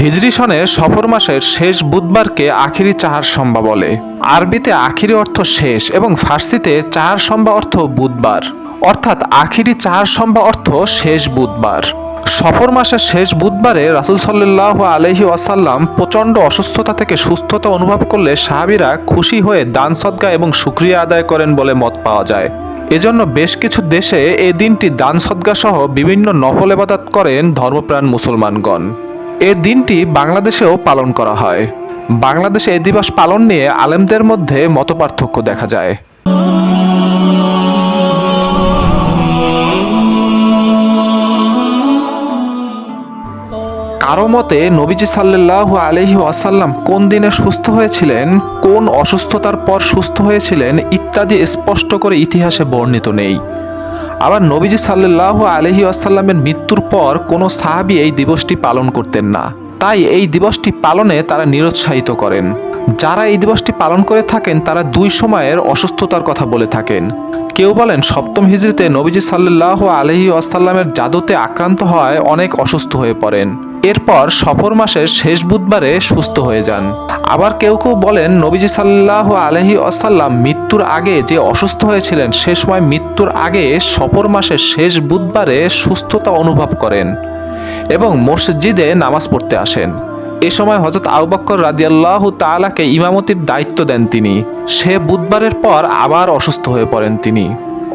হিজরি সনে সফর মাসের শেষ বুধবারকে আখিরি চাহার সম্বা বলে। আরবিতে আখিরি অর্থ শেষ এবং ফার্সিতে চাহার সম্বা অর্থ বুধবার। অর্থাৎ আখিরি চাহার সম্বা অর্থ শেষ বুধবার। সফর মাসের শেষ বুধবারে রাসুল সাল্লাহ আলহি ওয়াসাল্লাম প্রচণ্ড অসুস্থতা থেকে সুস্থতা অনুভব করলে সাহাবিরা খুশি হয়ে দান সদ্গা এবং সুক্রিয়া আদায় করেন বলে মত পাওয়া যায়। এজন্য বেশ কিছু দেশে এই দিনটি দান সদ্গা সহ বিভিন্ন নফল এবাদাত করেন ধর্মপ্রাণ মুসলমানগণ। এ দিনটি বাংলাদেশেও পালন করা হয়। বাংলাদেশে এই দিবস পালন নিয়ে আলেমদের মধ্যে মতপার্থক্য দেখা যায়। কারও মতে নবীজি সাল্লাহ আলহি আসাল্লাম কোন দিনে সুস্থ হয়েছিলেন, কোন অসুস্থতার পর সুস্থ হয়েছিলেন ইত্যাদি স্পষ্ট করে ইতিহাসে বর্ণিত নেই। আবার নবীজি সাল্লাহ আলহি আসাল্লামের মৃত্যুর পর কোনো সাহাবি এই দিবসটি পালন করতেন না। তাই এই দিবসটি পালনে তারা নিরুৎসাহিত করেন। যারা এই দিবসটি পালন করে থাকেন, তারা দুই সময়ের অসুস্থতার কথা বলে থাকেন। কেউ বলেন, সপ্তম হিজড়িতে নবীজি সাল্লাহ আলহি আসাল্লামের জাদুতে আক্রান্ত হওয়ায় অনেক অসুস্থ হয়ে পড়েন। এরপর সফর মাসের শেষ বুধবারে সুস্থ হয়ে যান। আবার কেউ কেউ বলেন, নবীজি সাল্লাহ আলহি আসাল্লাম মৃত্যুর আগে যে অসুস্থ হয়েছিলেন, সে সময় মৃত্যুর আগে সফর মাসের শেষ বুধবারে সুস্থতা অনুভব করেন এবং মসজিদে নামাজ পড়তে আসেন। এ সময় হজরত আউবাক্কর রাদিয়াল্লাহ তালাকে ইমামতির দায়িত্ব দেন তিনি। সে বুধবারের পর আবার অসুস্থ হয়ে পড়েন তিনি।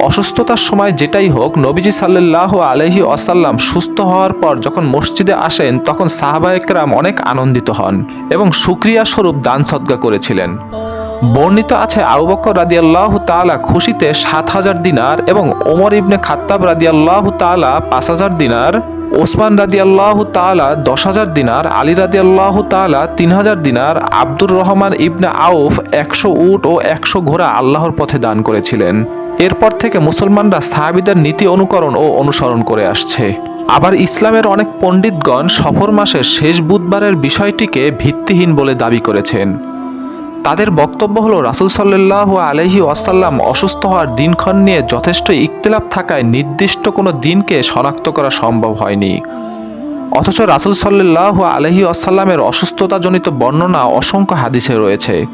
অসুস্থতার সময় যেটাই হোক, নবীজি সাল্লাহ আলহি আসাল্লাম সুস্থ হওয়ার পর যখন মসজিদে আসেন, তখন সাহাবা একরাম অনেক আনন্দিত হন এবং সুক্রিয়া স্বরূপ দান সদ্গা করেছিলেন। বর্ণিত আছে আবু বকর রাদিয়াল্লাহু তাআলা খুশিতে সাত হাজার দিনার এবং ওমর ইবনে খাত্তাব রাদিয়াল্লাহু তাআলা পাঁচ হাজার দিনার, ওসমান রাদিয়াল্লাহু তাআলা দশ হাজার দিনার, আলী রাদিয়াল্লাহু তাআলা তিন হাজার দিনার, আব্দুর রহমান ইবনে আউফ একশো উট ও একশো ঘোড়া আল্লাহর পথে দান করেছিলেন। এরপর থেকে মুসলমানরা সাহাবিদের নীতি অনুকরণ ও অনুসরণ করে আসছে। আবার ইসলামের অনেক পণ্ডিতগণ সফর মাসের শেষ বুধবারের বিষয়টিকে ভিত্তিহীন বলে দাবি করেছেন। তাদের বক্তব্য হলো, রাসুল সাল্লাহ আলহি ওয়াসাল্লাম অসুস্থ হওয়ার দিনক্ষণ নিয়ে যথেষ্ট ইখতিলাফ থাকায় নির্দিষ্ট কোনো দিনকে শনাক্ত করা সম্ভব হয়নি। অথচ রাসুল সাল্লাহ আলহি আসাল্লামের অসুস্থতাজনিত বর্ণনা অসংখ্য হাদিসে রয়েছে।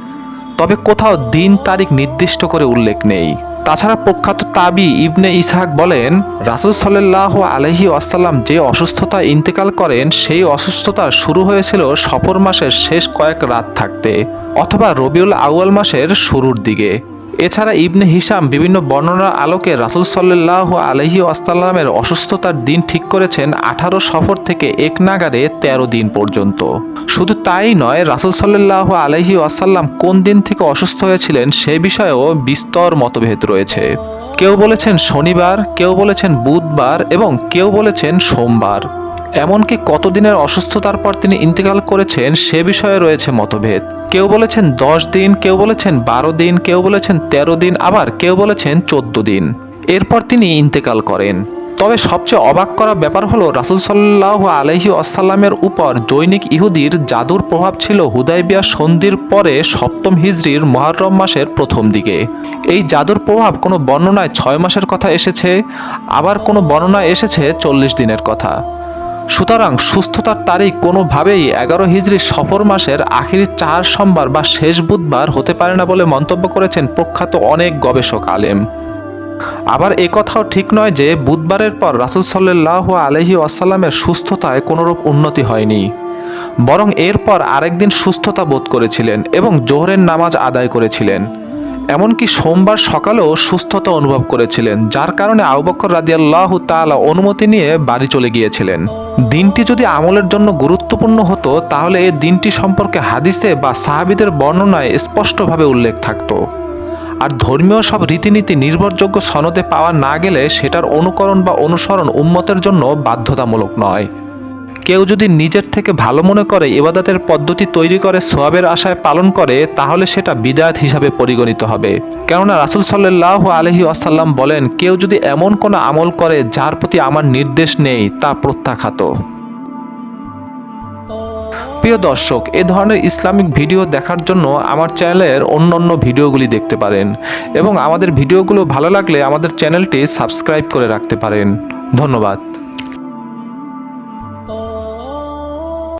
তবে কোথাও দিন তারিখ নির্দিষ্ট করে উল্লেখ নেই। তাছাড়া প্রখ্যাত তাবি ইবনে ইসহাক বলেন, রাসুল সাল্লাহ আলহি আসাল্লাম যে অসুস্থতা ইন্তেকাল করেন, সেই অসুস্থতা শুরু হয়েছিল সফর মাসের শেষ কয়েক রাত থাকতে, অথবা রবিউল আউয়াল মাসের শুরুর দিকে। এছাড়া ইবনে হিসাম বিভিন্ন বর্ণনার আলোকে রাসুল সাল্লাহ আলহি আস্তাল্লামের অসুস্থতার দিন ঠিক করেছেন আঠারো সফর থেকে এক নাগারে ১৩ দিন পর্যন্ত। শুধু তাই নয়, রাসুল সাল্লাহ আলহি আসাল্লাম কোন দিন থেকে অসুস্থ হয়েছিলেন সে বিষয়েও বিস্তর মতভেদ রয়েছে। কেউ বলেছেন শনিবার, কেউ বলেছেন বুধবার এবং কেউ বলেছেন সোমবার। এমনকি কতদিনের অসুস্থতার পর তিনি ইন্তেকাল করেছেন সে বিষয়ে রয়েছে মতভেদ। কেউ বলেছেন দশ দিন, কেউ বলেছেন বারো দিন, কেউ বলেছেন তেরো দিন, আবার কেউ বলেছেন চোদ্দ দিন। এরপর তিনি ইন্তেকাল করেন। তবে সবচেয়ে অবাক করা ব্যাপার হলো, রাসুল সাল্লাহ আলহি আসাল্লামের উপর জৈনিক ইহুদির জাদুর প্রভাব ছিল হুদাইবিয়া সন্ধির পরে সপ্তম হিজড়ির মহারম মাসের প্রথম দিকে। এই জাদুর প্রভাব কোনো বর্ণনায় ছয় মাসের কথা এসেছে, আবার কোনো বর্ণনায় এসেছে চল্লিশ দিনের কথা। সুতরাং সুস্থতার তারিখ কোনোভাবেই এগারো হিজড়ি সফর মাসের আখির চার সোমবার বা শেষ বুধবার হতে পারে না বলে মন্তব্য করেছেন প্রখ্যাত অনেক গবেষক আলেম। আবার এ কথাও ঠিক নয় যে বুধবারের পর রাসুল সাল্লাহ আলহি আসাল্লামের সুস্থতায় কোনোরূপ উন্নতি হয়নি। বরং এরপর আরেকদিন সুস্থতা বোধ করেছিলেন এবং জোহরের নামাজ আদায় করেছিলেন। এমনকি সোমবার সকালেও সুস্থতা অনুভব করেছিলেন, যার কারণে আউবকর রাদিয়াল্লাহ তাআলা অনুমতি নিয়ে বাড়ি চলে গিয়েছিলেন। দিনটি যদি আমলের জন্য গুরুত্বপূর্ণ হতো, তাহলে এই দিনটি সম্পর্কে হাদিসে বা সাহাবিদের বর্ণনায় স্পষ্টভাবে উল্লেখ থাকত। আর ধর্মীয় সব রীতিনীতি নির্ভরযোগ্য সনদে পাওয়া না গেলে সেটার অনুকরণ বা অনুসরণ উম্মতের জন্য বাধ্যতামূলক নয়। কেউ যদি নিজের থেকে ভালো মনে করে ইবাদতের পদ্ধতি তৈরি করে সোয়াবের আশায় পালন করে, তাহলে সেটা বিদায়াত হিসাবে পরিগণিত হবে। কেননা রাসুল সাল্লাহ আলহি আসাল্লাম বলেন, কেউ যদি এমন কোনো আমল করে যার প্রতি আমার নির্দেশ নেই, তা প্রত্যাখ্যাত প্রিয় দর্শক, এ ধরনের ইসলামিক ভিডিও দেখার জন্য আমার চ্যানেলের অন্য অন্য ভিডিওগুলি দেখতে পারেন এবং আমাদের ভিডিওগুলো ভালো লাগলে আমাদের চ্যানেলটি সাবস্ক্রাইব করে রাখতে পারেন। ধন্যবাদ।